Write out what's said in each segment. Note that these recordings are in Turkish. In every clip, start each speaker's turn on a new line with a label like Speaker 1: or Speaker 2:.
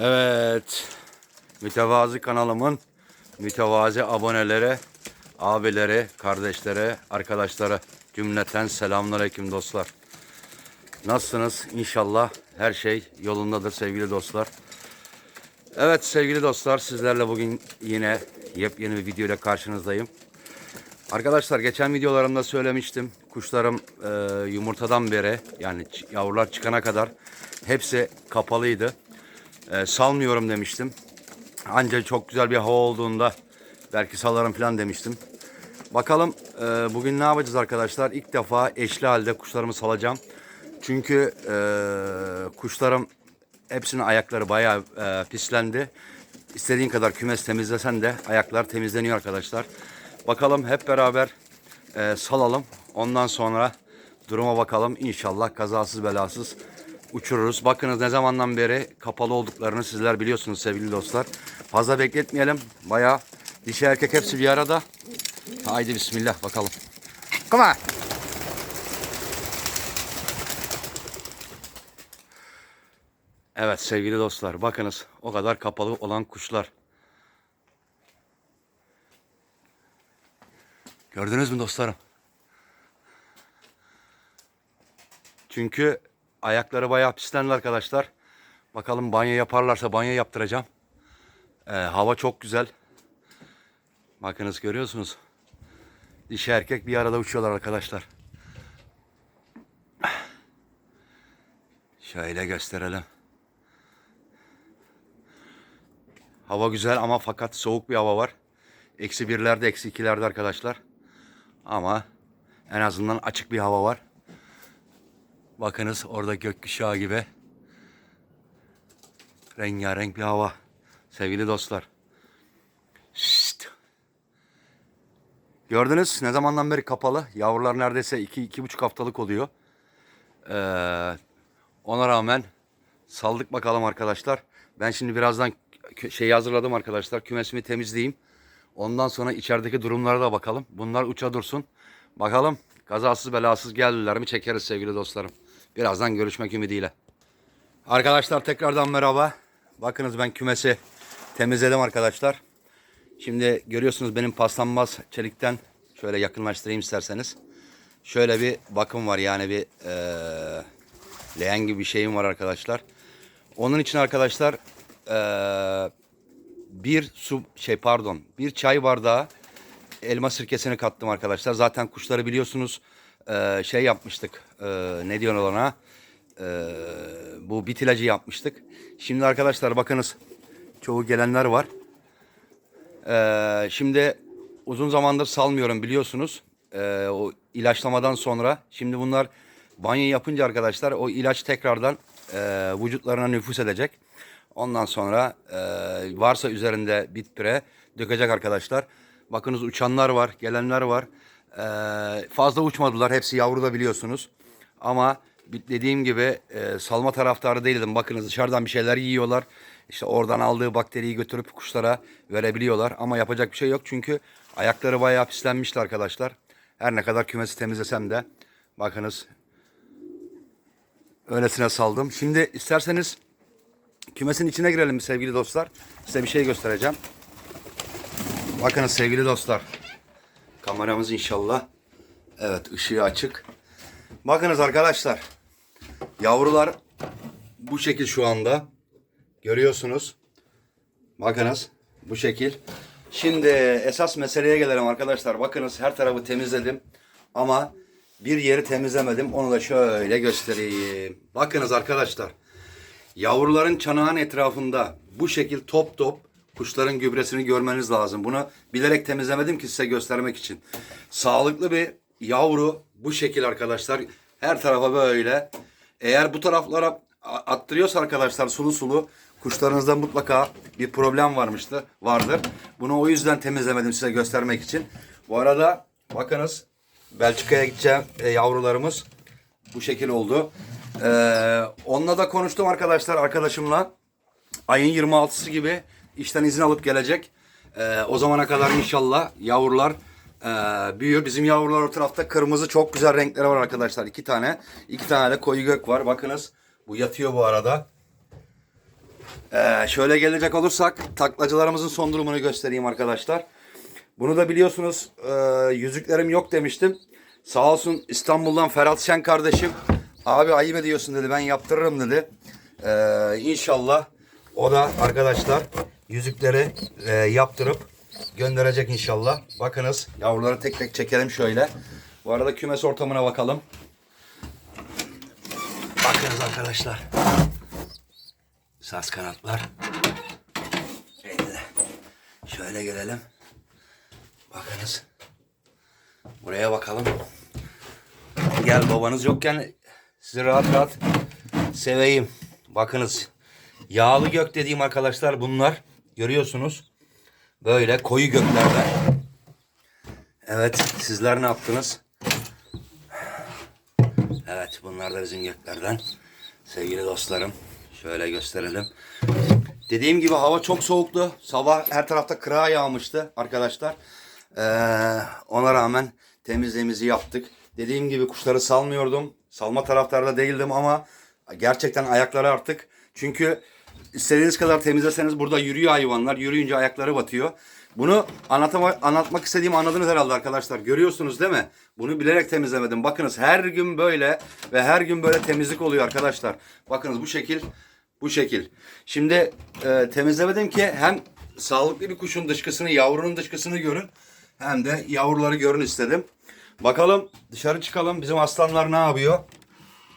Speaker 1: Evet. Mütevazi kanalımın mütevazi abonelere, abilere, kardeşlere, arkadaşlara cümleten selamünaleyküm dostlar. Nasılsınız? İnşallah her şey yolundadır sevgili dostlar. Evet sevgili dostlar sizlerle bugün yine yepyeni bir video ile karşınızdayım. Arkadaşlar geçen videolarımda söylemiştim. Kuşlarım e, yumurtadan beri yani yavrular çıkana kadar hepsi kapalıydı. E, salmıyorum demiştim. Ancak çok güzel bir hava olduğunda belki salarım falan demiştim. Bakalım e, bugün ne yapacağız arkadaşlar? İlk defa eşli halde kuşlarımı salacağım. Çünkü e, kuşlarım hepsinin ayakları bayağı e, pislendi. İstediğin kadar kümes temizlesen de ayaklar temizleniyor arkadaşlar. Bakalım hep beraber e, salalım. Ondan sonra duruma bakalım. İnşallah kazasız belasız uçururuz. Bakınız ne zamandan beri kapalı olduklarını sizler biliyorsunuz sevgili dostlar. Fazla bekletmeyelim. Bayağı dişi erkek hepsi bir arada. Haydi bismillah bakalım. Come on. Evet sevgili dostlar bakınız o kadar kapalı olan kuşlar. Gördünüz mü dostlarım? Çünkü ayakları bayağı pislendi arkadaşlar. Bakalım banyo yaparlarsa banyo yaptıracağım. Ee, hava çok güzel. Bakınız görüyorsunuz. Dişi erkek bir arada uçuyorlar arkadaşlar. Şöyle gösterelim. Hava güzel ama fakat soğuk bir hava var. Eksi birlerde, eksi ikilerde arkadaşlar. Ama en azından açık bir hava var. Bakınız orada gökkuşağı gibi. Rengarenk bir hava. Sevgili dostlar. Şşt. Gördünüz ne zamandan beri kapalı. Yavrular neredeyse iki, iki buçuk haftalık oluyor. Ee, ona rağmen saldık bakalım arkadaşlar. Ben şimdi birazdan şeyi hazırladım arkadaşlar. Kümesimi temizleyeyim. Ondan sonra içerideki durumlara da bakalım. Bunlar uça dursun. Bakalım kazasız belasız geldiler mi çekeriz sevgili dostlarım. Birazdan görüşmek ümidiyle. Arkadaşlar tekrardan merhaba. Bakınız ben kümesi temizledim arkadaşlar. Şimdi görüyorsunuz benim paslanmaz çelikten şöyle yakınlaştırayım isterseniz. Şöyle bir bakım var yani bir eee leğen gibi bir şeyim var arkadaşlar. Onun için arkadaşlar eee, bir su şey pardon bir çay bardağı elma sirkesini kattım arkadaşlar. Zaten kuşları biliyorsunuz eee, şey yapmıştık. Eee, ne diyorlar ona? Eee, bu bit ilacı yapmıştık. Şimdi arkadaşlar bakınız çoğu gelenler var. Eee, şimdi uzun zamandır salmıyorum biliyorsunuz. Eee, o ilaçlamadan sonra. Şimdi bunlar banyo yapınca arkadaşlar o ilaç tekrardan eee, vücutlarına nüfus edecek. Ondan sonra eee, varsa üzerinde bit püre dökecek arkadaşlar. Bakınız uçanlar var, gelenler var. Eee, fazla uçmadılar. Hepsi yavru da biliyorsunuz. Ama dediğim gibi eee, salma taraftarı değildim. Bakınız dışarıdan bir şeyler yiyorlar. İşte oradan aldığı bakteriyi götürüp kuşlara verebiliyorlar. Ama yapacak bir şey yok çünkü ayakları bayağı pislenmişti arkadaşlar. Her ne kadar kümesi temizlesem de bakınız öylesine saldım. Şimdi isterseniz kümesin içine girelim sevgili dostlar. Size bir şey göstereceğim. Bakınız sevgili dostlar. Kameramız inşallah. Evet ışığı açık. Bakınız arkadaşlar. Yavrular bu şekil şu anda. Görüyorsunuz. Bakınız bu şekil. Şimdi esas meseleye gelelim arkadaşlar. Bakınız her tarafı temizledim. Ama bir yeri temizlemedim. Onu da şöyle göstereyim. Bakınız arkadaşlar. Yavruların çanağın etrafında bu şekil top top kuşların gübresini görmeniz lazım. Bunu bilerek temizlemedim ki size göstermek için. Sağlıklı bir yavru bu şekil arkadaşlar. Her tarafa böyle. Eğer bu taraflara attırıyorsa arkadaşlar sulu sulu kuşlarınızda mutlaka bir problem varmıştı, vardır. Bunu o yüzden temizlemedim size göstermek için. Bu arada bakınız Belçika'ya gideceğim e, yavrularımız bu şekil oldu. Ee, onunla da konuştum arkadaşlar arkadaşımla. Ayın 26'sı gibi işten izin alıp gelecek. Ee, o zamana kadar inşallah yavrular e, büyür. Bizim yavrular o tarafta kırmızı çok güzel renkleri var arkadaşlar. iki tane. iki tane de koyu gök var. Bakınız bu yatıyor bu arada. Ee, şöyle gelecek olursak taklacılarımızın son durumunu göstereyim arkadaşlar. Bunu da biliyorsunuz e, yüzüklerim yok demiştim. Sağ olsun İstanbul'dan Ferhat Şen kardeşim. Abi ayıp ediyorsun dedi ben yaptırırım dedi. Ee, inşallah o da arkadaşlar yüzükleri e, yaptırıp gönderecek inşallah. Bakınız yavruları tek tek çekelim şöyle. Bu arada kümes ortamına bakalım. Bakınız arkadaşlar. Saz kanatlar. Şöyle, gelelim. Bakınız. Buraya bakalım. Gel babanız yokken sizi rahat rahat seveyim. Bakınız. Yağlı gök dediğim arkadaşlar bunlar. Görüyorsunuz. Böyle koyu göklerden. Evet sizler ne yaptınız? Evet bunlar da bizim göklerden. Sevgili dostlarım. Şöyle gösterelim. Dediğim gibi hava çok soğuktu. Sabah her tarafta kıra yağmıştı arkadaşlar. Ee, ona rağmen temizliğimizi yaptık. Dediğim gibi kuşları salmıyordum. Salma taraftarda değildim ama gerçekten ayakları artık. Çünkü istediğiniz kadar temizleseniz burada yürüyor hayvanlar. Yürüyünce ayakları batıyor. Bunu anlatama, anlatmak istediğimi anladınız herhalde arkadaşlar. Görüyorsunuz değil mi? Bunu bilerek temizlemedim. Bakınız her gün böyle ve her gün böyle temizlik oluyor arkadaşlar. Bakınız bu şekil bu şekil. Şimdi e, temizlemedim ki hem sağlıklı bir kuşun dışkısını, yavrunun dışkısını görün. Hem de yavruları görün istedim. Bakalım dışarı çıkalım. Bizim aslanlar ne yapıyor?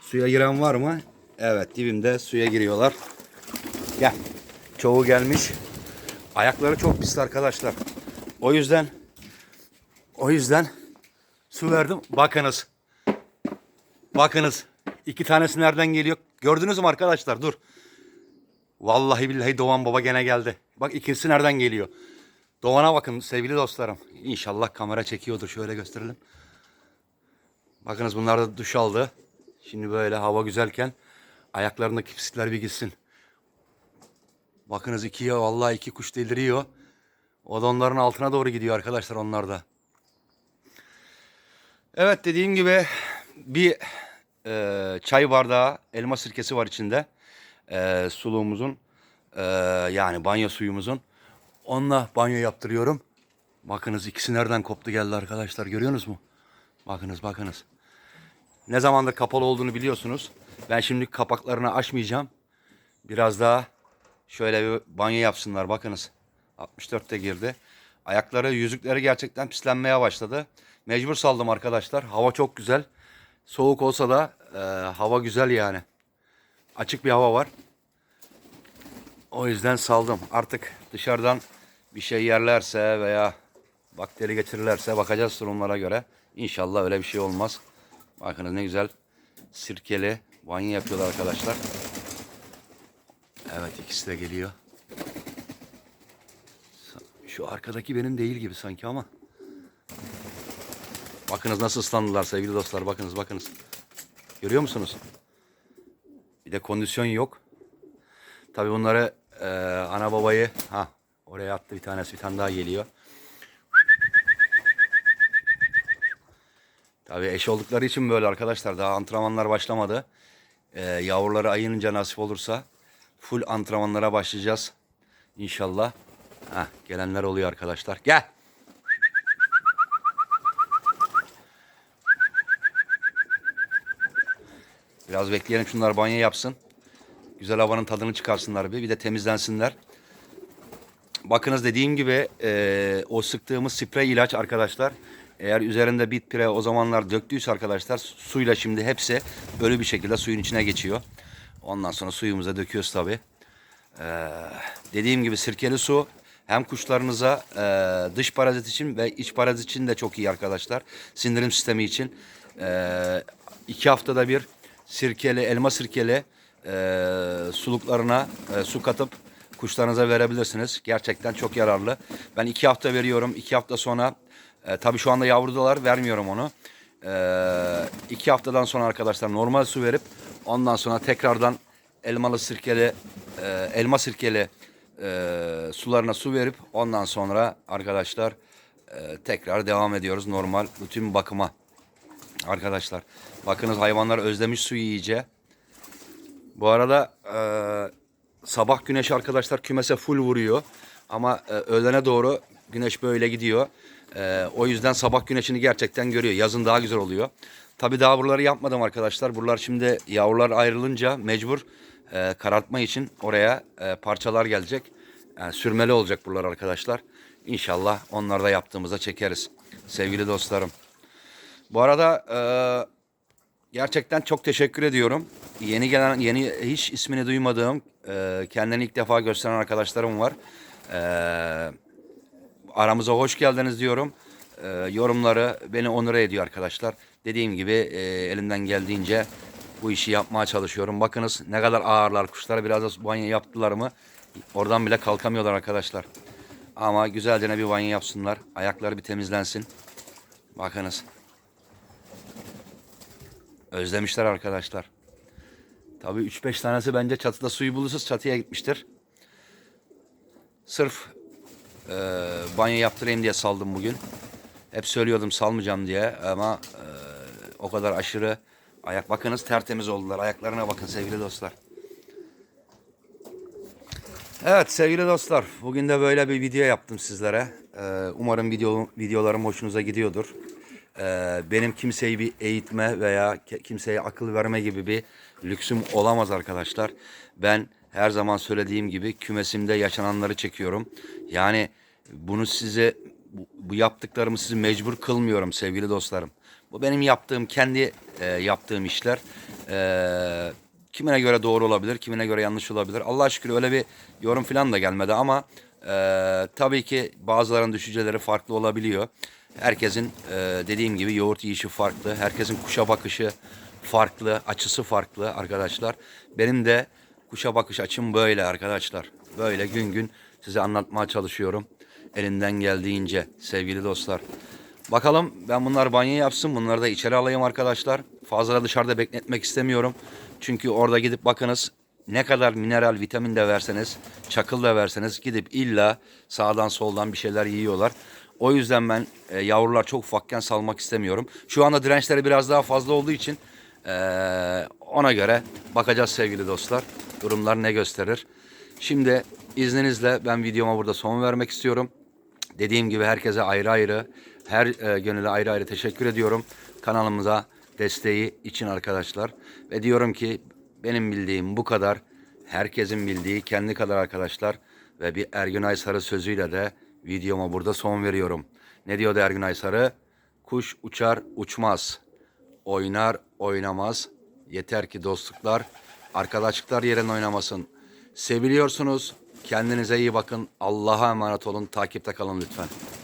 Speaker 1: Suya giren var mı? Evet dibimde suya giriyorlar. Gel. Çoğu gelmiş. Ayakları çok pis arkadaşlar. O yüzden o yüzden su verdim. Bakınız. Bakınız. iki tanesi nereden geliyor? Gördünüz mü arkadaşlar? Dur. Vallahi billahi Doğan Baba gene geldi. Bak ikisi nereden geliyor? Doğan'a bakın sevgili dostlarım. İnşallah kamera çekiyordur. Şöyle gösterelim. Bakınız bunlar da duş aldı. Şimdi böyle hava güzelken ayaklarındaki pislikler bir gitsin. Bakınız ikiye vallahi iki kuş deliriyor. O da onların altına doğru gidiyor arkadaşlar onlar da. Evet dediğim gibi bir e, çay bardağı elma sirkesi var içinde. E, suluğumuzun e, yani banyo suyumuzun. Onunla banyo yaptırıyorum. Bakınız ikisi nereden koptu geldi arkadaşlar görüyorsunuz mu? Bakınız bakınız. Ne zamandır kapalı olduğunu biliyorsunuz. Ben şimdi kapaklarını açmayacağım. Biraz daha şöyle bir banyo yapsınlar bakınız. 64'te girdi. Ayakları, yüzükleri gerçekten pislenmeye başladı. Mecbur saldım arkadaşlar. Hava çok güzel. Soğuk olsa da e, hava güzel yani. Açık bir hava var. O yüzden saldım. Artık dışarıdan bir şey yerlerse veya bakteri getirirlerse bakacağız durumlara göre. İnşallah öyle bir şey olmaz. Bakınız ne güzel sirkeli banyo yapıyorlar arkadaşlar. Evet ikisi de geliyor. Şu arkadaki benim değil gibi sanki ama. Bakınız nasıl ıslandılar sevgili dostlar. Bakınız bakınız. Görüyor musunuz? Bir de kondisyon yok. Tabii bunları e, ana babayı ha oraya attı bir tanesi bir tane daha geliyor. Tabii eş oldukları için böyle arkadaşlar daha antrenmanlar başlamadı. E, yavruları ayınınca nasip olursa full antrenmanlara başlayacağız. İnşallah. Heh, gelenler oluyor arkadaşlar. Gel. Biraz bekleyelim şunlar banyo yapsın. Güzel havanın tadını çıkarsınlar bir. Bir de temizlensinler. Bakınız dediğim gibi e, o sıktığımız sprey ilaç arkadaşlar. Eğer üzerinde bit pire o zamanlar döktüyse arkadaşlar suyla şimdi hepsi ölü bir şekilde suyun içine geçiyor. Ondan sonra suyumuza döküyoruz tabi. Ee, dediğim gibi sirkeli su hem kuşlarınıza e, dış parazit için ve iç parazit için de çok iyi arkadaşlar. Sindirim sistemi için. Ee, iki haftada bir sirkeli, elma sirkeli e, suluklarına e, su katıp kuşlarınıza verebilirsiniz. Gerçekten çok yararlı. Ben iki hafta veriyorum. iki hafta sonra e, tabii şu anda yavrudalar vermiyorum onu. E, iki haftadan sonra arkadaşlar normal su verip ondan sonra tekrardan elmalı sirkeli e, elma sirkeli e, sularına su verip ondan sonra arkadaşlar e, tekrar devam ediyoruz normal rutin bakıma. Arkadaşlar bakınız hayvanlar özlemiş suyu iyice. Bu arada e, sabah güneşi arkadaşlar kümese full vuruyor. Ama e, öğlene doğru güneş böyle gidiyor. E, o yüzden sabah güneşini gerçekten görüyor. Yazın daha güzel oluyor. Tabii daha buraları yapmadım arkadaşlar. Buralar şimdi yavrular ayrılınca mecbur e, karartma için oraya e, parçalar gelecek. Yani sürmeli olacak buralar arkadaşlar. İnşallah onları da yaptığımızda çekeriz. Sevgili dostlarım. Bu arada e, gerçekten çok teşekkür ediyorum. Yeni gelen, yeni hiç ismini duymadığım, e, kendini ilk defa gösteren arkadaşlarım var. E, aramıza hoş geldiniz diyorum. E, yorumları beni onur ediyor arkadaşlar. Dediğim gibi e, elimden geldiğince bu işi yapmaya çalışıyorum. Bakınız ne kadar ağırlar kuşlara biraz da banyo yaptılar mı oradan bile kalkamıyorlar arkadaşlar. Ama güzelce bir banyo yapsınlar. Ayakları bir temizlensin. Bakınız. Özlemişler arkadaşlar. Tabii 3-5 tanesi bence çatıda suyu bulusuz çatıya gitmiştir. Sırf e, banyo yaptırayım diye saldım bugün. Hep söylüyordum salmayacağım diye ama e, o kadar aşırı ayak bakınız tertemiz oldular. Ayaklarına bakın sevgili dostlar. Evet sevgili dostlar bugün de böyle bir video yaptım sizlere. Ee, umarım video, videolarım hoşunuza gidiyordur. Ee, benim kimseyi bir eğitme veya kimseye akıl verme gibi bir lüksüm olamaz arkadaşlar. Ben her zaman söylediğim gibi kümesimde yaşananları çekiyorum. Yani bunu size bu, yaptıklarımı sizi mecbur kılmıyorum sevgili dostlarım. Bu benim yaptığım kendi e, yaptığım işler. Eee Kimine göre doğru olabilir, kimine göre yanlış olabilir. Allah şükür öyle bir yorum falan da gelmedi ama e, tabii ki bazılarının düşünceleri farklı olabiliyor. Herkesin e, dediğim gibi yoğurt yiyişi farklı, herkesin kuşa bakışı farklı, açısı farklı arkadaşlar. Benim de kuşa bakış açım böyle arkadaşlar. Böyle gün gün size anlatmaya çalışıyorum. Elimden geldiğince sevgili dostlar. Bakalım ben bunlar banyo yapsın. Bunları da içeri alayım arkadaşlar. Fazla da dışarıda bekletmek istemiyorum. Çünkü orada gidip bakınız ne kadar mineral, vitamin de verseniz, çakıl da verseniz gidip illa sağdan soldan bir şeyler yiyorlar. O yüzden ben e, yavrular çok ufakken salmak istemiyorum. Şu anda dirençleri biraz daha fazla olduğu için e, ona göre bakacağız sevgili dostlar. Durumlar ne gösterir. Şimdi izninizle ben videoma burada son vermek istiyorum. Dediğim gibi herkese ayrı ayrı, her e, gönüle ayrı ayrı teşekkür ediyorum. Kanalımıza desteği için arkadaşlar. Ve diyorum ki benim bildiğim bu kadar. Herkesin bildiği kendi kadar arkadaşlar. Ve bir Ergün Aysarı sözüyle de videoma burada son veriyorum. Ne diyordu Ergün Aysarı? Kuş uçar uçmaz. Oynar oynamaz. Yeter ki dostluklar, arkadaşlıklar yerine oynamasın. Seviliyorsunuz. Kendinize iyi bakın. Allah'a emanet olun. Takipte kalın lütfen.